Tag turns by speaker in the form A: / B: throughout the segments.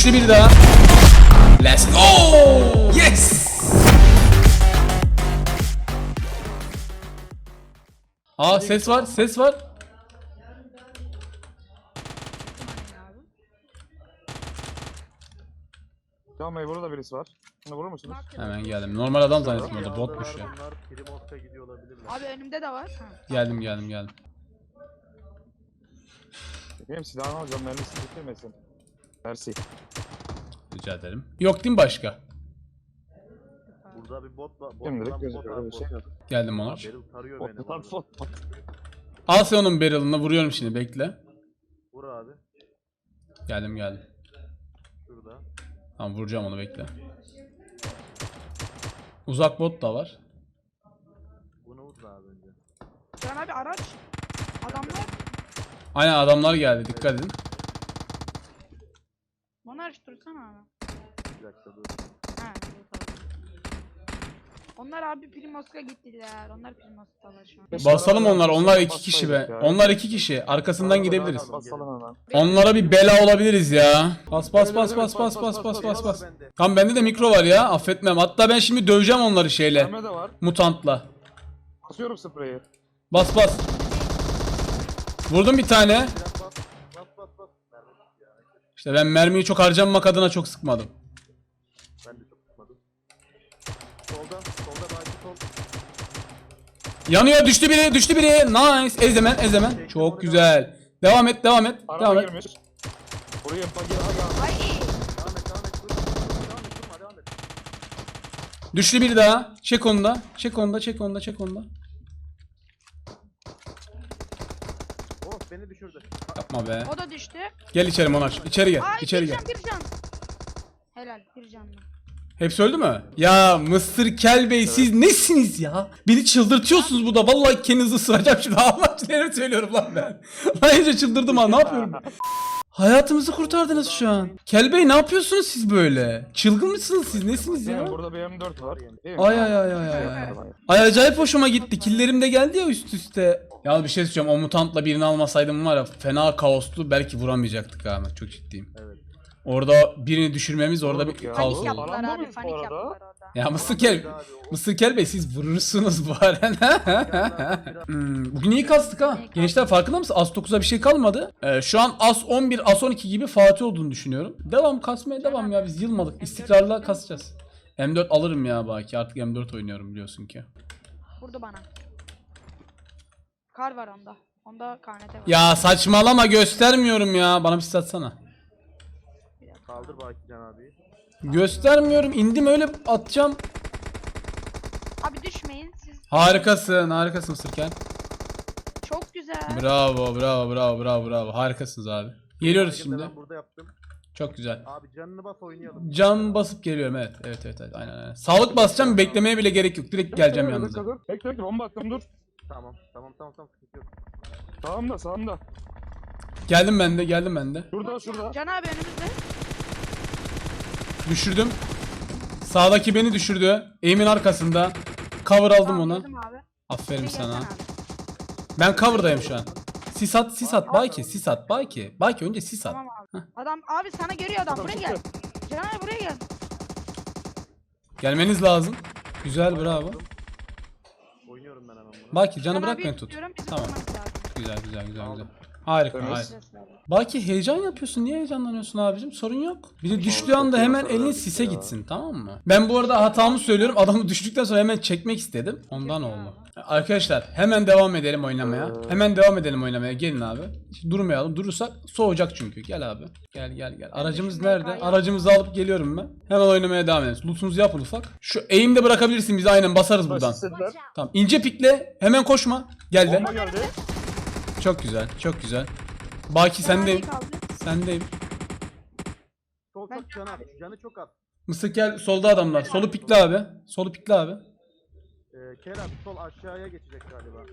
A: Düştü bir daha. Let's go. Yes. Aa ses var, ses var.
B: Tamam Bey burada birisi var. Bunu vurur musunuz?
A: Hemen geldim. Normal adam zannettim orada botmuş ya.
C: Bunlar Primosk'a gidiyor olabilirler.
D: Abi önümde de var. Ha.
A: Geldim geldim geldim.
B: Benim silahını alacağım mermisi bitirmesin. Mersi.
A: Rica ederim. Yok değil mi başka?
C: Burada bir bot var. Bot
B: Şimdilik
C: lan,
B: gözüküyor,
C: bot
B: öyle bir şey
C: abi,
B: yok.
C: bot.
A: Geldim Onur.
C: Beryl tarıyor
B: Bot,
C: beni.
B: bot.
A: Al sen onun barrel'ını vuruyorum şimdi bekle.
C: Vur abi.
A: Geldim geldim.
C: Şurada.
A: Tamam vuracağım onu bekle. Uzak bot da var.
C: Bunu vur abi önce.
D: Can abi araç. Adamlar.
A: Aynen adamlar geldi dikkat edin.
D: Bana araştırsana abi.
C: Bir dakika dur.
D: Ha, dur, tamam. Onlar abi Primosk'a gittiler. Onlar Primosk'talar şu an.
A: Basalım onlar. Onlar iki kişi be. Onlar iki kişi. Arkasından gidebiliriz.
B: Basalım hemen.
A: Onlara bir bela olabiliriz ya. Bas bas bas bas bas bas bas bas bas. Tam bende de mikro var ya. Affetmem. Hatta ben şimdi döveceğim onları şeyle.
B: Mermi de var.
A: Mutantla.
B: Basıyorum spreyi.
A: Bas bas. Vurdum bir tane.
C: Biraz bas. Bas bas bas. Mermi bitti ya.
A: İşte ben mermiyi çok harcanmak adına çok sıkmadım.
C: Ben de çok tutmadım. Solda. Solda belki sol.
A: Yanıyor düştü biri düştü biri. Nice. Ezemen ezemen. Çok güzel. Devam et devam et. Devam
B: Araba
A: et.
B: girmiş. Buraya bagi aga.
D: Ay.
C: Devam et devam et. Dur, dur, Devam et. Durma devam et.
A: Düştü bir daha. Çek onu da. Çek onu da çek onu da çek onu da.
C: Oh beni düşürdü.
A: Yapma be.
D: O da düştü.
A: Gel içeri Monarch. İçeri gel.
D: Ay
A: İçeri
D: bir
A: gel.
D: can bir can. Helal bir canlı.
A: Hepsi öldü mü? Ya Mısır Kel Bey siz nesiniz ya? Beni çıldırtıyorsunuz bu da. Vallahi kendinizi ısıracağım şimdi. Allah için söylüyorum lan ben. Lan iyice çıldırdım ha. Ne yapıyorum? Hayatımızı kurtardınız şu an. Kel Bey ne yapıyorsunuz siz böyle? Çılgın mısınız siz? Nesiniz ya?
B: Burada bir M4 var. Değil mi?
A: Ay ay ay ay ay. ay. Ay acayip hoşuma gitti. Killerim de geldi ya üst üste. Ya bir şey söyleyeceğim. O mutantla birini almasaydım var ya fena kaoslu. Belki vuramayacaktık ha. Çok ciddiyim.
C: Evet.
A: Orada birini düşürmemiz orada bir
B: ya.
A: kaos
D: Panik
B: oldu.
D: yaptılar abi
B: mıyız bu
D: panik
B: arada?
D: yaptılar orada.
A: Ya Mısır Kel,
C: Abi, o-
A: Mısır Kel Bey siz vurursunuz bu arada. Hmm, bugün iyi kastık ha. Gençler farkında mısın? As 9'a bir şey kalmadı. Ee, şu an As 11, As 12 gibi Fatih olduğunu düşünüyorum. Devam kasmaya devam ya biz yılmadık. İstikrarla kasacağız. M4 alırım ya Baki artık M4 oynuyorum biliyorsun ki.
D: Vurdu bana. Kar var onda. Onda karnete var.
A: Ya saçmalama göstermiyorum ya. Bana bir satsana.
C: Kaldır Baki Can abi.
A: Göstermiyorum. indim öyle atacağım.
D: Abi düşmeyin siz.
A: Harikasın, harikasın Sırken.
D: Çok güzel.
A: Bravo, bravo, bravo, bravo, bravo. Harikasınız abi. Geliyoruz
C: Baki de
A: şimdi.
C: Ben burada yaptım.
A: Çok güzel.
C: Abi canını bas oynayalım.
A: Can basıp geliyorum evet. Evet evet evet aynen aynen. Sağlık basacağım beklemeye bile gerek yok. Direkt geleceğim yanınıza.
B: dur. Bekle bekle bomba attım dur.
C: Tamam tamam tamam tamam sıkıntı yok.
B: Sağımda sağımda.
A: Geldim ben de geldim ben de.
B: Şurada şurada.
D: Can abi önümüzde.
A: Düşürdüm. Sağdaki beni düşürdü. Eğimin arkasında. Cover aldım
D: abi.
A: Aferin
D: Şey
A: sana. Ben cover'dayım şu an. Sis at sis at Bayki sis at Bayki. Bayki önce sis at.
D: Tamam abi. Adam abi sana görüyor adam. Buraya gel. Can abi buraya gel.
A: Gelmeniz lazım. Güzel bravo.
C: Oynuyorum ben hemen bunu.
A: Baki canı
D: Can
A: bırak
D: abiyi
A: beni tut.
D: tutuyorum, bizi
A: Tamam.
D: lazım.
A: Güzel güzel güzel güzel. Harika
B: Temiz.
A: harika. Baki heyecan yapıyorsun. Niye heyecanlanıyorsun abicim? Sorun yok. Bir de düştüğü anda hemen elin sise gitsin tamam mı? Ben bu arada hatamı söylüyorum. Adamı düştükten sonra hemen çekmek istedim. Ondan oldu. Arkadaşlar hemen devam edelim oynamaya. Hemen devam edelim oynamaya. Gelin abi. Hiç durmayalım. Durursak soğuyacak çünkü. Gel abi. Gel gel gel. Aracımız nerede? Aracımızı alıp geliyorum ben. Hemen oynamaya devam edelim. Lootunuzu yapın ufak. Şu eğimde bırakabilirsin bizi aynen basarız buradan. Tamam. ince pikle. Hemen koşma. Geldi.
B: Bomba geldi.
A: Çok güzel. Çok güzel. Baki sendeyim. Sendeyim.
C: Sol
D: Ben-
C: çok canı. Canı çok az.
A: Mısır gel solda adamlar. Solu pikle abi. Solu pikle abi.
C: Ee, Kerem sol aşağıya geçecek galiba.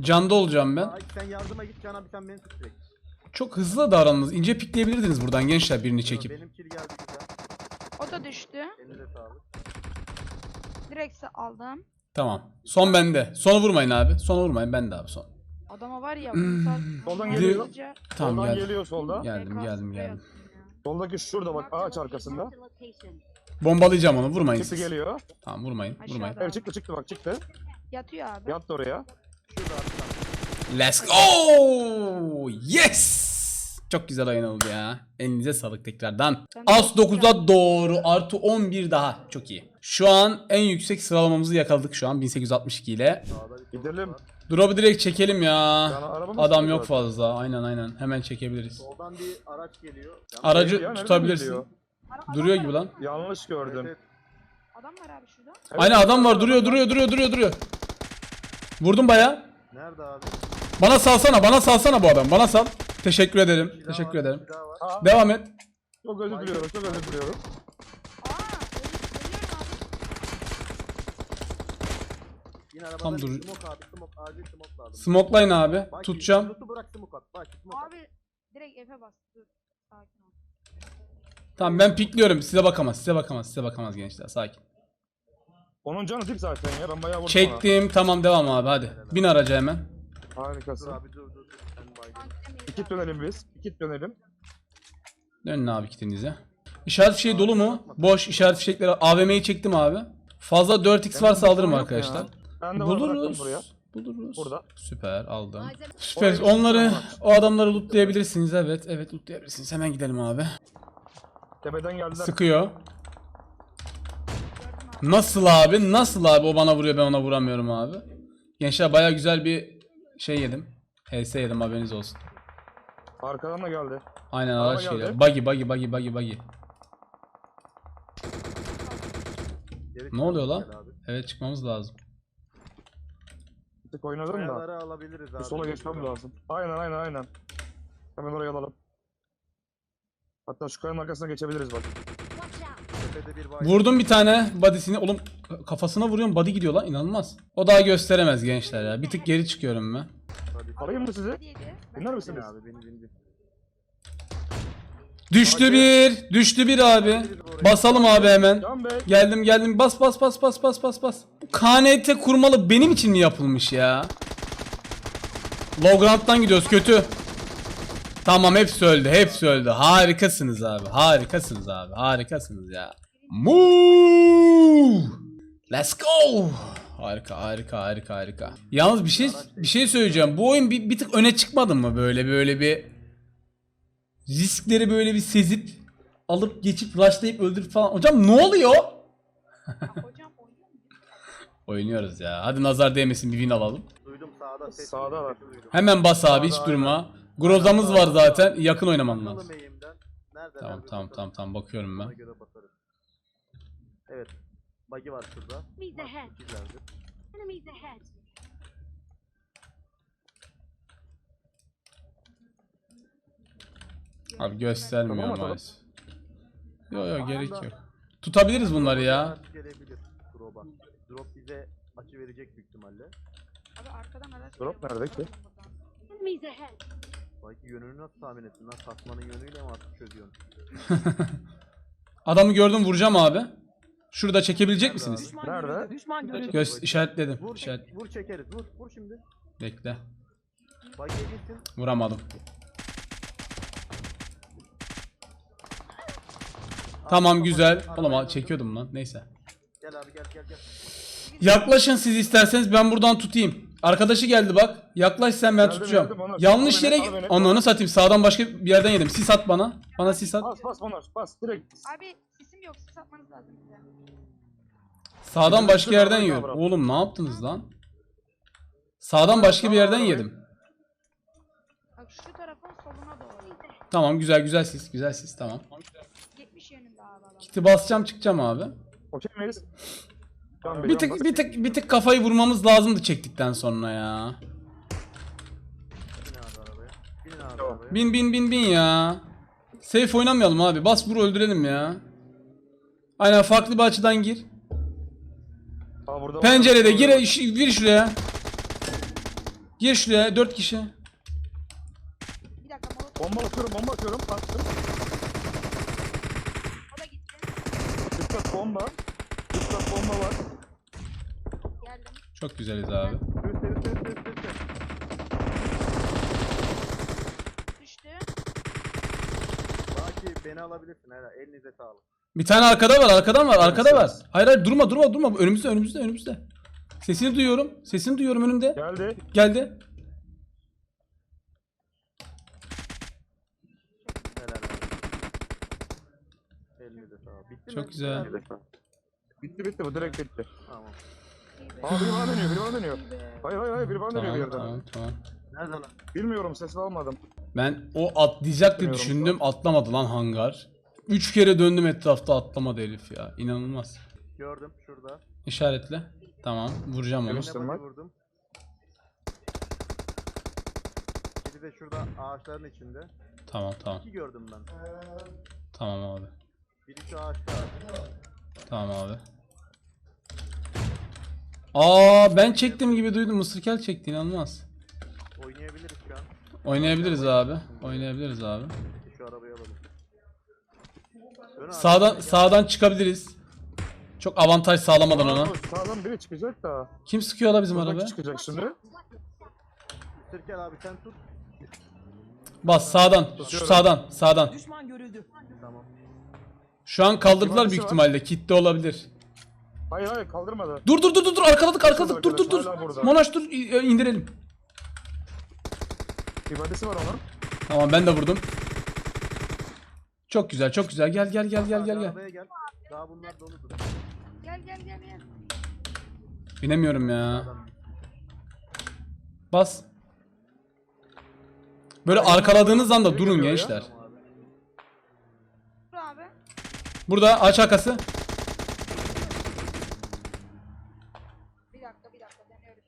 A: Canda olacağım ben.
C: Ay, sen yardıma git Can abi sen beni tut direkt.
A: Çok hızlı davranınız. İnce pikleyebilirdiniz buradan gençler birini çekip.
C: Benim kill geldi güzel.
D: O da düştü.
C: Elinize sağlık.
D: Direkt aldım.
A: Tamam. Son bende. Sonu vurmayın abi. Sonu vurmayın. Ben de abi son.
D: Adama var ya. Bu saat-
B: Soldan geliyor.
D: hızlıca-
A: Tamam
B: Soldan
A: gel.
B: geliyor solda.
A: Geldim geldim geldim.
B: Soldaki şurada bak ağaç arkasında.
A: Bombalayacağım onu vurmayın
B: Çıktı
A: siz.
B: geliyor.
A: Tamam vurmayın
D: Aşağıda.
A: vurmayın.
B: Evet çıktı çıktı bak çıktı.
D: Yatıyor abi.
B: Yattı oraya.
A: Let's go! Yes! Çok güzel oyun oldu ya. Elinize sağlık tekrardan. As
D: çok
A: 9'a doğru artı 11 daha. Çok iyi. Şu an en yüksek sıralamamızı yakaladık şu an 1862 ile.
B: Gidelim.
A: Drop'u direkt çekelim ya.
B: Yani
A: Adam yok
B: zaten.
A: fazla. Aynen aynen. Hemen çekebiliriz.
C: Soldan bir araç geliyor. Yalnız-
A: Aracı
B: Ya, nereden
A: tutabilirsin.
D: Ara-
A: Duruyor gibi lan.
B: Yanlış gördüm.
C: evet.
D: Adam var abi şurada.
B: Evet,
A: Aynen adam var duruyor duruyor duruyor duruyor duruyor. Vurdum baya.
C: Nerede abi?
A: Bana salsana bana salsana bu adam. Bana sal. Teşekkür ederim. Teşekkür
C: var,
A: ederim.
C: bir daha var.
B: Aa,
A: Devam et.
B: çok özür diliyorum çok özür diliyorum.
C: Arabadan
A: Tam dur.
C: Smoke abi smoke. Acil smoke lazım.
A: Smokelayın abi.
C: Bak,
A: Tutacağım.
C: Bırak smoke at. Bak smoke at.
D: Abi direkt F'e bas. Dur. Sakin ol.
A: Tamam ben pikliyorum. Size bakamaz. Size bakamaz. Size bakamaz gençler. Sakin.
B: Onun canı dip zaten ya ben bayağı vurdum
A: Çektim. Tamam devam abi hadi. Bin araca hemen.
B: ona.
C: Dur
B: Harikasın.
C: abi dur dur. dur. Sen baygın.
D: Lan gidemeyiz
B: İki
D: abi.
B: dönelim biz. İki dönelim.
A: Dönün abi kitinize. İşaret fişeği dolu mu? Boş işaret fişekleri. AVM'yi çektim abi. Fazla 4x varsa alırım arkadaşlar.
B: Ben de
A: Buluruz.
B: buraya.
A: Buluruz.
B: Burada.
A: Süper aldım. Süper. Onları, o adamları lootlayabilirsiniz. Evet, evet lootlayabilirsiniz. Hemen gidelim abi.
B: Tepeden geldiler.
A: Sıkıyor. Nasıl abi? Nasıl abi? O bana vuruyor ben ona vuramıyorum abi. Gençler baya güzel bir şey yedim. HS yedim haberiniz olsun.
B: Arkadan da geldi.
A: Aynen
B: Araba
A: araç
B: geldi.
A: geliyor. Buggy buggy buggy buggy buggy. Ne oluyor lan? Evet çıkmamız lazım.
B: Bir tık oynadım da.
C: Kayaları alabiliriz abi.
B: Bir sola geçmem lazım. Aynen aynen aynen. Hemen oraya alalım. Hatta şu kayanın arkasına geçebiliriz bak.
C: Tepede bir.
A: Vurdum bir tane body'sini. Oğlum kafasına vuruyorum body gidiyor lan inanılmaz. O daha gösteremez gençler ya. Bir tık geri çıkıyorum ben.
C: Hadi.
B: Alayım mı sizi? Dinler misiniz?
C: abi beni bindi.
A: Düştü bir. Düştü bir abi. Basalım abi hemen. Geldim geldim. Bas bas bas bas bas bas bas. KNT kurmalı benim için mi yapılmış ya? Logrand'dan gidiyoruz kötü. Tamam hepsi öldü. Hepsi öldü. Harikasınız abi. Harikasınız abi. Harikasınız ya. Move. Let's go. Harika harika harika harika. Yalnız bir şey bir şey söyleyeceğim. Bu oyun bir, bir tık öne çıkmadı mı böyle böyle bir riskleri böyle bir sezip alıp geçip rushlayıp öldürüp falan. Hocam ne oluyor? Oynuyoruz ya. Hadi nazar değmesin bir win alalım.
C: Duydum sağda ses.
B: Sağda var.
A: Hemen bas abi hiç durma. Groza'mız var zaten. Yakın oynaman lazım. Tamam tamam tamam tamam bakıyorum ben.
C: Evet. Buggy var şurada.
E: Enemies ahead.
C: İkizlerdi.
E: Enemies ahead.
A: Abi göstermiyor
B: Tamam, tamam.
A: maalesef. Yok yok gerek yok. Tutabiliriz bunları ya.
C: Gelebilir drop'a. Drop bize açı verecek büyük ihtimalle.
D: Abi arkadan araç
B: Drop
D: geliyor.
B: nerede ki?
E: Enemies ahead.
C: Belki yönünü nasıl tahmin ettin lan? Tasmanın yönüyle mi artık çözüyorsun?
A: Adamı gördüm vuracağım abi. Şurada çekebilecek
C: Nerede
A: misiniz?
B: Nerede?
A: Göz işaretledim.
C: Vur,
A: İşaret.
C: vur çekeriz. Vur, vur şimdi.
A: Bekle.
C: Gitsin.
A: Vuramadım. Tamam güzel. Oğlum çekiyordum lan. Neyse.
C: Gel abi gel gel gel.
A: Yaklaşın siz isterseniz ben buradan tutayım. Arkadaşı geldi bak. Yaklaş sen ben
B: Geldim,
A: tutacağım.
B: geldim,
A: Yanlış
B: al beni,
A: yere
B: al beni.
A: ananı satayım. Sağdan başka bir yerden yedim. Sis at bana. Bana sis at.
B: Bas bas bana bas direkt.
D: Abi sisim yok. Sis atmanız lazım bize.
A: Sağdan başka yerden yiyorum. Oğlum ne yaptınız lan? Sağdan başka bir yerden yedim.
D: Bak şu tarafın soluna doğru.
A: Tamam güzel güzel sis. Güzel sis tamam.
D: 70 yönünde abi adam.
A: Kiti basacağım çıkacağım abi.
B: Okey miyiz?
A: Bir tık bir tık bir tık kafayı vurmamız lazımdı çektikten sonra ya.
C: Bin abi arabaya. Binin abi
B: Tamam.
C: arabaya.
A: Bin bin bin bin ya. Safe oynamayalım abi. Bas vur öldürelim ya. Aynen farklı bir açıdan gir.
B: Aa, burada var.
A: Pencerede gir, ş- gir şuraya. Gir şuraya 4 kişi.
D: Bir dakika molotov.
B: Bomba atıyorum bomba atıyorum. Attım. bomba. Üst bomba var.
D: Geldim.
A: Çok güzeliz abi.
C: Üst üst üst üst üst. Beni alabilirsin herhalde. Elinize sağlık.
A: Bir tane arkada var, arkadan var, arkada var. Hayır hayır durma durma durma. Önümüzde önümüzde önümüzde. Sesini duyuyorum. Sesini duyuyorum önümde.
B: Geldi.
A: Geldi.
C: Bitti
A: Çok
C: mi?
A: güzel.
B: Bitti bitti bu direkt bitti.
C: Tamam.
B: Aa biri bana dönüyor biri bana dönüyor. Hayır hayır hayır biri bana dönüyor bir
A: Tamam
B: yerden.
A: tamam tamam.
C: Nerede lan?
B: Bilmiyorum sesini almadım.
A: Ben o atlayacak diye
B: Bilmiyorum
A: düşündüm. Atlamadı lan hangar. Üç kere döndüm etrafta atlamadı herif ya. İnanılmaz.
C: Gördüm şurada.
A: İşaretle. Tamam vuracağım onu.
B: Gösterme.
C: body vurdum. Biri de şurada ağaçların içinde.
A: Tamam tamam.
C: İki gördüm ben.
A: Tamam abi.
C: Ağaçta.
A: Tamam abi. Aa ben çektim gibi duydum. Mısırkel çekti inanılmaz.
C: Oynayabiliriz şu an.
A: Oynayabiliriz abi. Oynayabiliriz abi.
C: Şu arabayı alalım. Dön abi.
A: Sağdan sağdan çıkabiliriz. Çok avantaj sağlamadan ona.
B: Sağdan biri çıkacak da.
A: Kim sıkıyor la bizim
B: Buradaki
A: arabaya?
B: çıkacak şimdi.
C: Sirkel abi sen tut.
A: Bas sağdan. Şu sağdan. Sağdan.
F: Düşman görüldü.
C: Tamam.
A: Şu an kaldırdılar büyük ihtimalle. Kitle olabilir.
B: Hayır hayır kaldırmadı.
A: Dur dur dur dur dur arkaladık arkaladık dur dur dur.
B: Hala burada.
A: Monaş dur i- e, indirelim.
B: İbadesi var onun.
A: Tamam ben de vurdum. Çok güzel çok güzel gel gel gel gel gel gel.
C: Arabaya gel. Daha bunlar doludur.
D: Gel gel gel gel.
A: Binemiyorum ya. Bas. Böyle arkaladığınız anda durun gençler. Burada aç arkası.
D: Bir dakika bir dakika deniyoruz.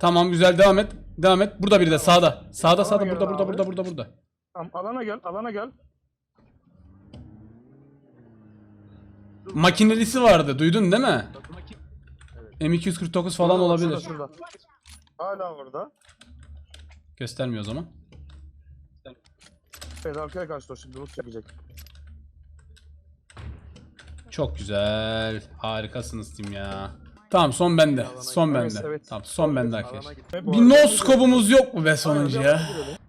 A: Tamam güzel devam et. Devam et. Burada biri de sağda. Sağda sağda burada burada burada burada burada.
B: Tamam alana gel alana gel.
A: Makinelisi vardı. Duydun değil mi? M249 falan olabilir.
B: Şurada, şurada. Hala orada.
A: Göstermiyor o zaman.
B: Evet arkaya kaçtı o şimdi. Rus çekecek.
A: Çok güzel. Harikasınız tim ya. Tamam son bende. Son
B: Evet,
A: bende.
B: evet.
A: Tamam son bende arkadaşlar. Bir no scope'umuz yok mu be sonuncu ya?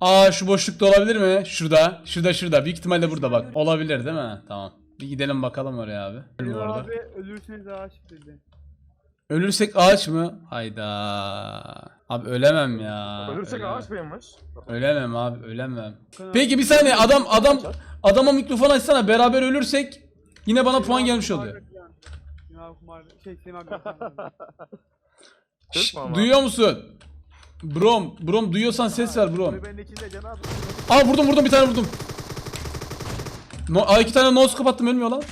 A: Aa şu boşlukta olabilir mi? Şurada. Şurada şurada. Büyük ihtimalle burada bak. Olabilir değil mi? Tamam. Bir gidelim bakalım oraya abi. Bu arada.
F: Abi ölürseniz ağaç dedi.
A: Ölürsek ağaç mı? Hayda. Abi ölemem ya.
B: Ölürsek
A: Ölemem.
B: ağaç mıymış?
A: Ölemem abi ölemem. Peki bir saniye adam adam adama mikrofon açsana beraber ölürsek yine bana puan gelmiş oluyor.
F: Şey.
A: Şşş,
B: Türk mü ama?
A: duyuyor musun? Brom, Brom duyuyorsan ses ver Brom. Aa vurdum vurdum bir tane vurdum. No, aa, iki tane nose kapattım ölmüyor lan.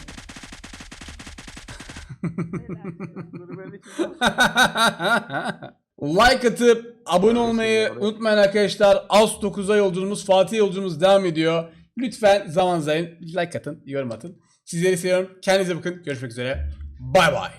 A: Like atıp abone olmayı unutmayın arkadaşlar. Ağustos 9'a yolculuğumuz Fatih yolculuğumuz devam ediyor. Lütfen zaman zayın like atın, yorum atın. Sizleri seviyorum. Kendinize bakın. Görüşmek üzere. Bay bay.